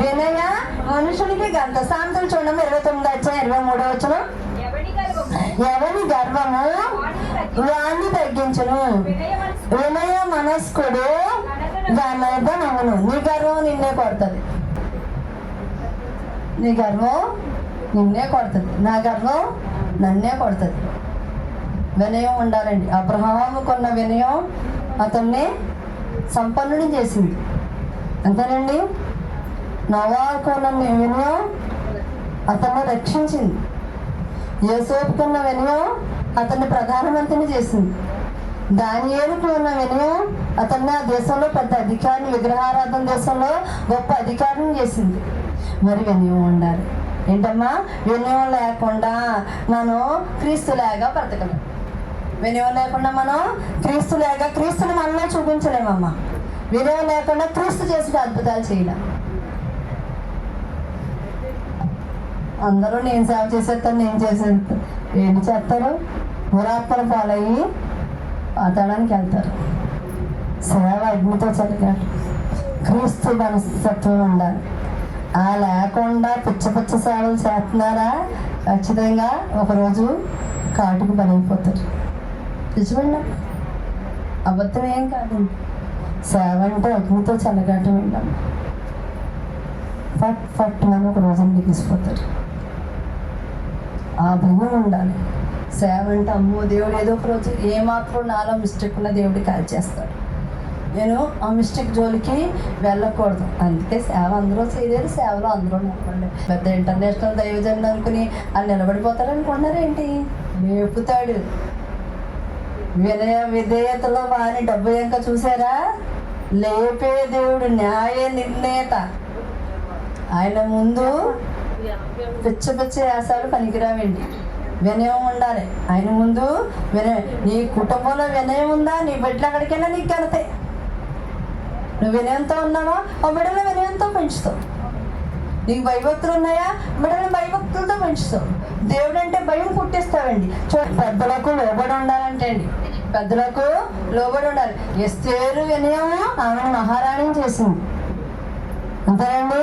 వినయ మనుషునికి గంత సాంతులు చూడడం ఇరవై తొమ్మిది వచ్చాయి ఇరవై మూడో వచ్చిన ఎవరి గర్వము? వాణ్ణి తగ్గించును. వినయ మనస్కుడు ఘనతనమును నీ గర్వం నిన్నే కొడుతుంది నీ గర్వం నిన్నే కొడుతుంది నా గర్వం నన్నే కొడుతుంది వినయం ఉండాలండి. అబ్రహాముకున్న వినయం అతన్ని సంపన్నుని చేసింది. అంతేనండి? నవాకోనం వినయం అతన్ని రక్షించింది. యోసేపుకున్న వెనుయో అతన్ని ప్రధానమంత్రిని చేసింది. దానియేలుకు ఉన్న వెనుయో అతన్ని ఆ దేశంలో పెద్ద అధికారిని విగ్రహారాధన దేశంలో గొప్ప అధికారిని చేసింది. మరి వినయం ఉండాలి. ఏంటమ్మా? వినయం లేకుండా మనం క్రీస్తులాగా బ్రతకలేం. వినయం లేకుండా మనం క్రీస్తులాగా క్రీస్తుని మనలో చూపించలేమమ్మా. వినయం లేకుండా క్రీస్తు చేసిన అద్భుతాలు చేయలేం. అందరూ నేను సేవ చేసేస్తాను నేను చేసేస్తాను ఏం చేస్తారు? మురాత్మల పాలయ్యి అతడానికి వెళ్తారు. సేవ అగ్నితో చలికారు క్రీస్తు మనస్తత్వం ఉండాలి. ఆ లేకుండా పిచ్చ పిచ్చ సేవలు చేస్తున్నారా? ఖచ్చితంగా ఒకరోజు కాటుకు బలైపోతారు నిజమండి అబద్ధం ఏం కాదండి సేవ అంటే అగ్నితో చల్లగాటం ఏంటమ్మా ఫట్ ఫట్ అని ఒక రోజు దిగిసిపోతారు ఆ భయం ఉండాలి. సేవ అంటే అమ్మో దేవుడు ఏదో ఒక రోజు ఏమాత్రం నాలో మిస్టేక్ ఉన్న దేవుడు కాల్చేస్తాడు నేను ఆ మిస్టేక్ జోలికి వెళ్ళకూడదు. అందుకే సేవ అందరూ చేయలేదు సేవలో అందరూ నిలబడలే పెద్ద ఇంటర్నేషనల్ దైవజన్ అనుకుని అది నిలబడిపోతారు అనుకున్నారేంటి లేపుతాడు. వినయ విధేయతలో వారి డబ్బు ఇంకా చూసారా? లేపే దేవుడు న్యాయ నిర్ణేత. ఆయన ముందు పిచ్చ పిచ్చ వేసాలు పనికిరావండి. వినయం ఉండాలి. ఆయన ముందు వినయం నీ కుటుంబంలో వినయం ఉందా? నీ బిడ్డలు అక్కడికైనా నీకు కడతాయి నువ్వు వినయంతో ఉన్నావా? ఆ బిడ్డలు వినయంతో పెంచుతావు. నీకు భయభక్తులు ఉన్నాయా? బిడ్డలు భయభక్తులతో పెంచుతావు. దేవుడు అంటే భయం పుట్టిస్తావండి. చూడండి పెద్దలకు లోబడి ఉండాలంటే అండి. పెద్దలకు లోబడి ఉండాలి. ఎస్తేరు వినయము ఆమె మహారాణి చేసింది. అంతేనండి?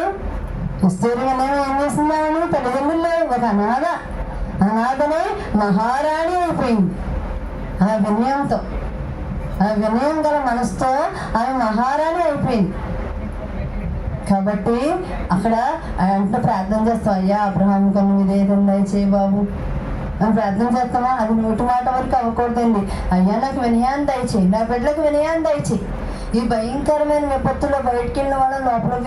ఎస్తేరు వినయం ఏం చేసింది? ఒక అనాథ అనాథనే మహారాణి అయిపోయింది. ఆ వినయంతో ఆ వినయం గల మనసుతో ఆమె మహారాణి అయిపోయింది. కాబట్టి అక్కడ అంటే ప్రార్థన చేస్తాం అయ్యా అబ్రహాం కొన్ని విధేయతం దయచేయి బాబు. అని ప్రార్థన చేస్తామా? అది నోటి మాట వరకు అవ్వకూడదండి. అయ్యా నాకు వినయాన్ని దయచేయి నా బిడ్డలకు వినయాన్ని దయచేయి. ఈ భయంకరమైన విపత్తులో బయటికి వెళ్ళిన వాళ్ళ లోపల